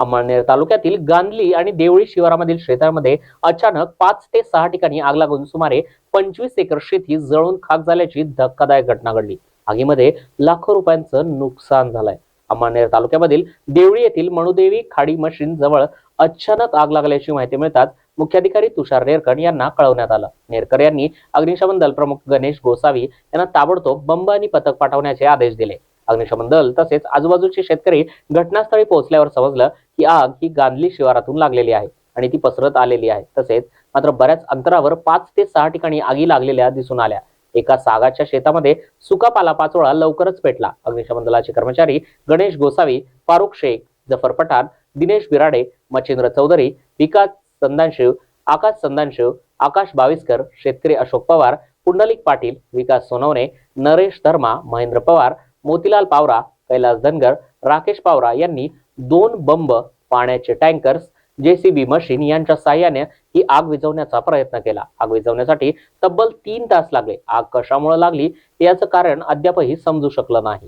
अंमळनेर तालुक्यातील गांधली आणि देवळी शिवारामधील शेतामध्ये अचानक पाच ते सहा ठिकाणी आग लागून सुमारे पंचवीस एकर शेती जळून खाक झाल्याची धक्कादायक घटना घडली. आगीमध्ये लाखो रुपयांचं नुकसान झालंय. अंमळनेर तालुक्यामधील देवळी येथील मणुदेवी खाडी मशीन जवळ अचानक आग लागल्याची माहिती मिळताच मुख्याधिकारी तुषार नेरकर यांना कळवण्यात आलं. नेरकर यांनी अग्निशमन दल प्रमुख गणेश गोसावी यांना ताबडतोब बंब आणि पथक पाठवण्याचे आदेश दिले. अग्निशमन दल तसेच आजूबाजूचे शेतकरी घटनास्थळी पोहोचल्यावर समजलं की आग ही गांधली शिवारातून लागलेली आहे आणि ती पसरत आलेली आहे. तसेच मात्र बऱ्याच अंतरावर पाच ते सहा ठिकाणी आगी लागलेल्या दिसून आल्या. एका सागाच्या शेतामध्ये सुका पाला पाचोळा लवकरच पेटला. अग्निशमन दलाचे कर्मचारी गणेश गोसावी फारुख शेख जफर पठाण दिनेश बिराडे मच्छिंद्र चौधरी विकास संदानशिव आकाश संदानशिव आकाश बाविस्कर शेतकरी अशोक पवार पुंडलिक पाटील विकास सोनवणे नरेश धर्मा महेंद्र पवार मोतीलाल पावरा कैलास धनगर राकेश पावरा यांनी दोन बंब पाण्याचे टँकर्स जेसीबी मशीन यांच्या साह्याने ही आग विझवण्याचा प्रयत्न केला. आग विझवण्यासाठी तब्बल तीन तास लागले. आग कशामुळे लागली? याचं कारण अद्यापही समजू शकलं नाही.